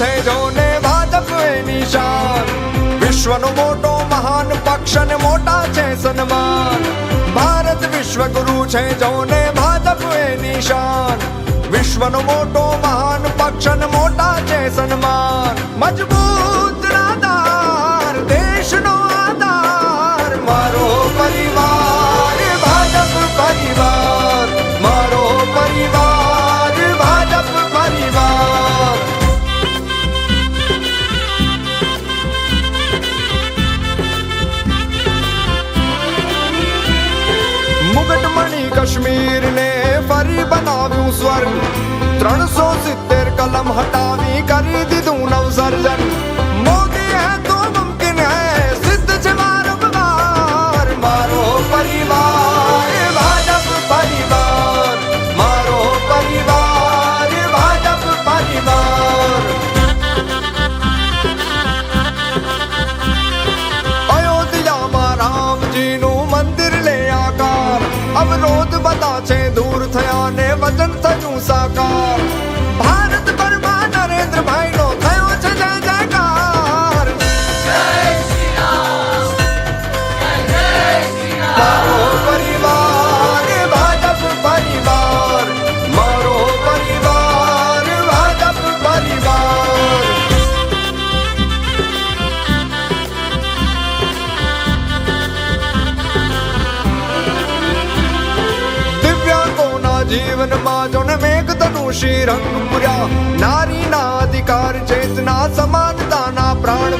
એની નિશાન. વિશ્વનો મોટો મહાન પક્ષ ને મોટા છે સન્માન. ભારત વિશ્વગુરુ છે જોને ભાજપ નિશાન. શાન વિશ્વનો મોટો મહાન પક્ષ ને મોટા છે સન્માન. મજબૂત કાશ્મીર ને ફરી બનાવ્યું સ્વર્ગ ત્રણસો સિત્તેર કલમ હટાવી કરી દીધું નવસર્જન. અવરોધ બધા છે દૂર થયા ને વચન થયું સાકાર ભારત પરમાં નરેન્દ્રભાઈ જીવનમાં જોને મેઘ ધનુષી રંગ પૂર્યા નારીના અધિકાર ચેતના સમાનતાના પ્રાણ